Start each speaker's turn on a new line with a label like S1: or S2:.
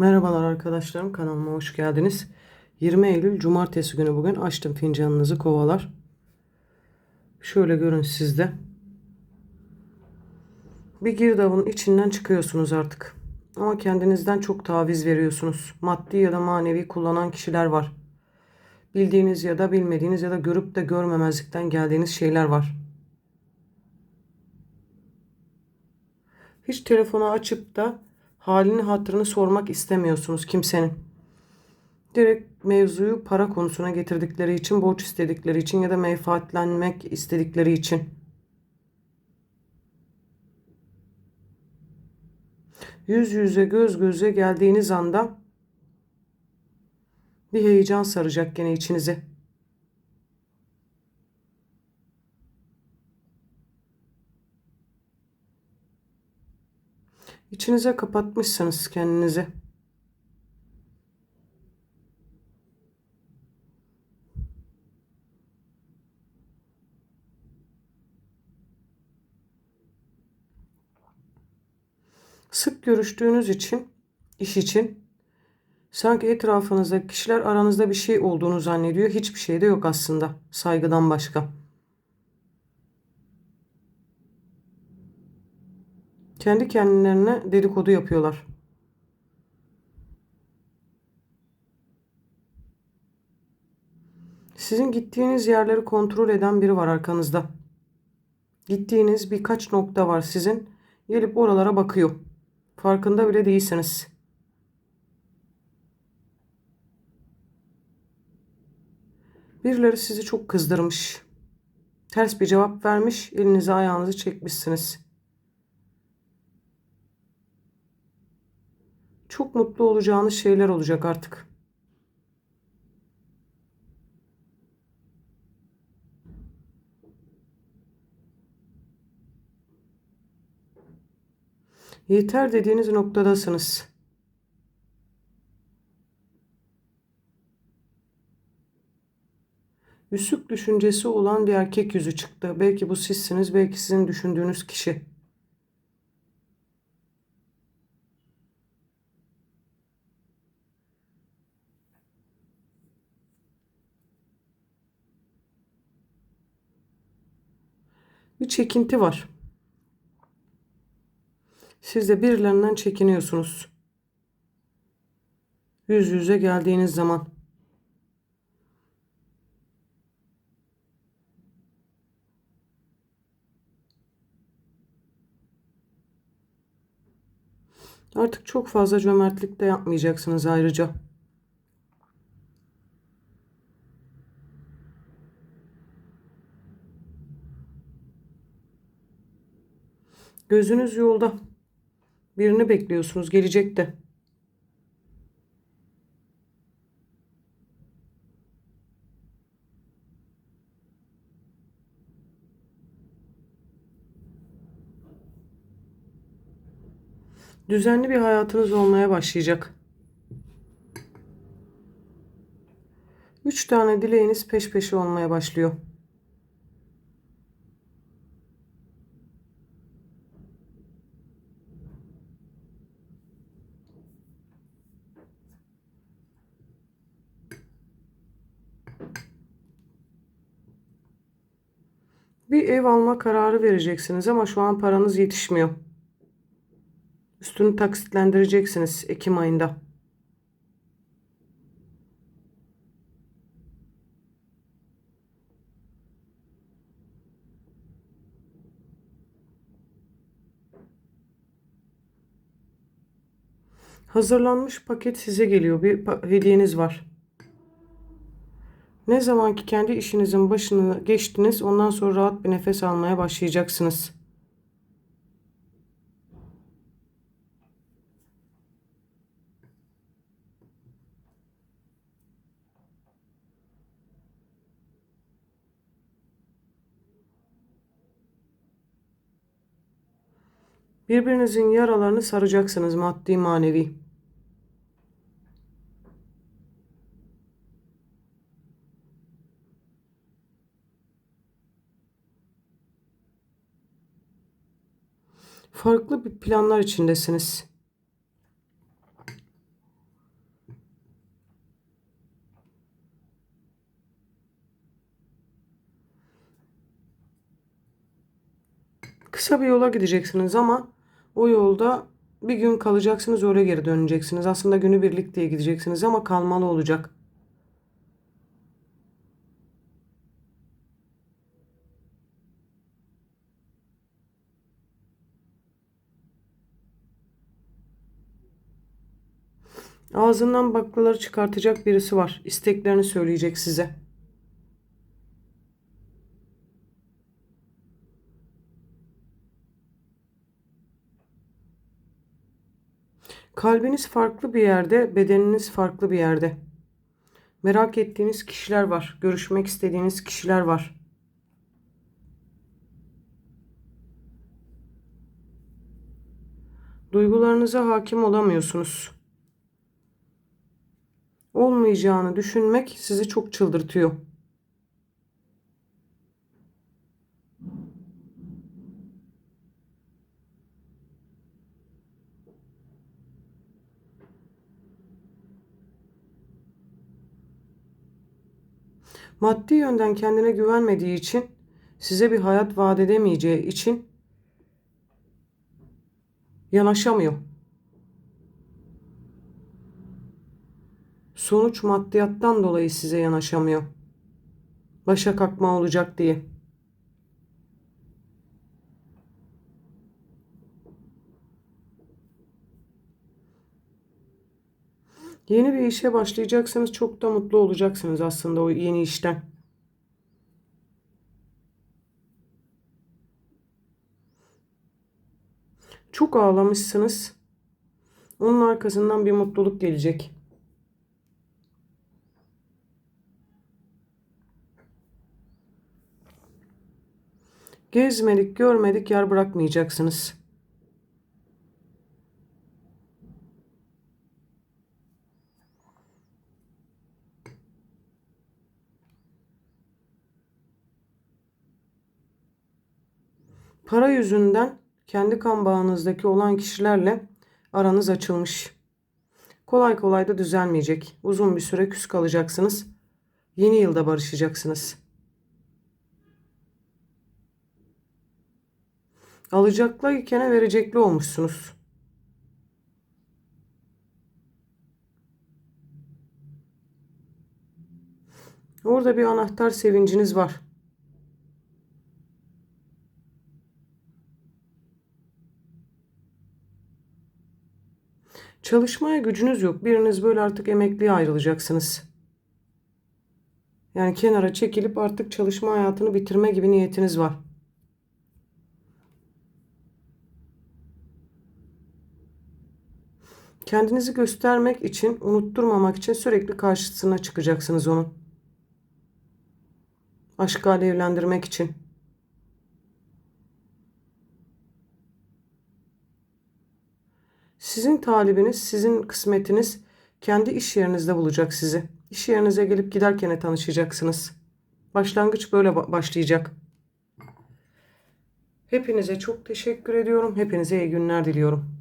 S1: Merhabalar arkadaşlarım kanalıma hoş geldiniz. 20 Eylül Cumartesi günü bugün açtım fincanınızı kovalar. Şöyle görün sizde. Bir girdabın içinden çıkıyorsunuz artık. Ama kendinizden çok taviz veriyorsunuz. Maddi ya da manevi kullanan kişiler var. Bildiğiniz ya da bilmediğiniz ya da görüp de görmemezlikten geldiğiniz şeyler var. Hiç telefonu açıp da halini hatırını sormak istemiyorsunuz kimsenin. Direkt mevzuyu para konusuna getirdikleri için, borç istedikleri için ya da menfaatlenmek istedikleri için. Yüz yüze göz göze geldiğiniz anda bir heyecan saracak gene içinize. İçinize kapatmışsınız kendinizi. Sık görüştüğünüz için, iş için sanki etrafınızdaki kişiler aranızda bir şey olduğunu zannediyor. Hiçbir şey de yok aslında saygıdan başka. Kendi kendilerine dedikodu yapıyorlar. Sizin gittiğiniz yerleri kontrol eden biri var arkanızda. Gittiğiniz birkaç nokta var sizin. Gelip oralara bakıyor. Farkında bile değilsiniz. Birileri sizi çok kızdırmış. Ters bir cevap vermiş, elinizi ayağınızı çekmişsiniz. Çok mutlu olacağınız şeyler olacak artık. Yeter dediğiniz noktadasınız. Üsük düşüncesi olan bir erkek yüzü çıktı. Belki bu sizsiniz, belki sizin düşündüğünüz kişi. Bir çekinti var. Siz de birilerinden çekiniyorsunuz. Yüz yüze geldiğiniz zaman. Artık çok fazla cömertlik de yapmayacaksınız ayrıca. Gözünüz yolda. Birini bekliyorsunuz. Gelecek de. Düzenli bir hayatınız olmaya başlayacak. Üç tane dileğiniz peş peşe olmaya başlıyor. Bir ev alma kararı vereceksiniz ama şu an paranız yetişmiyor. Üstünü taksitlendireceksiniz Ekim ayında. Hazırlanmış paket size geliyor. Bir hediyeniz var. Ne zaman ki kendi işinizin başını geçtiniz, ondan sonra rahat bir nefes almaya başlayacaksınız. Birbirinizin yaralarını saracaksınız maddi manevi. farklı bir planlar içindesiniz. Kısa bir yola gideceksiniz ama o yolda bir gün kalacaksınız öyle geri döneceksiniz. Aslında günü birlikte gideceksiniz ama kalmalı olacak. Ağzından baklaları çıkartacak birisi var. İsteklerini söyleyecek size. Kalbiniz farklı bir yerde, bedeniniz farklı bir yerde. Merak ettiğiniz kişiler var. Görüşmek istediğiniz kişiler var. Duygularınıza hakim olamıyorsunuz. Olmayacağını düşünmek sizi çok çıldırtıyor. Maddi yönden kendine güvenmediği için, size bir hayat vaat edemeyeceği için yanaşamıyor. Sonuç maddiyattan dolayı size yanaşamıyor. Başa kalkma olacak diye. Yeni bir işe başlayacaksınız. Çok da mutlu olacaksınız aslında o yeni işten. Çok ağlamışsınız. Onun arkasından bir mutluluk gelecek. Gezmedik, görmedik yer bırakmayacaksınız. Para yüzünden kendi kan bağınızdaki olan kişilerle aranız açılmış. Kolay kolay da düzelmeyecek. Uzun bir süre küs kalacaksınız. Yeni yılda barışacaksınız. Alacaklı ikene verecekli olmuşsunuz. Orada bir anahtar sevinciniz var. Çalışmaya gücünüz yok. Biriniz böyle artık emekliye ayrılacaksınız. Yani kenara çekilip artık çalışma hayatını bitirme gibi niyetiniz var. Kendinizi göstermek için, unutturmamak için sürekli karşısına çıkacaksınız onun. Aşkı alevlendirmek için. Sizin talibiniz, sizin kısmetiniz kendi iş yerinizde bulacak sizi. İş yerinize gelip giderken tanışacaksınız. Başlangıç böyle başlayacak. Hepinize çok teşekkür ediyorum. Hepinize iyi günler diliyorum.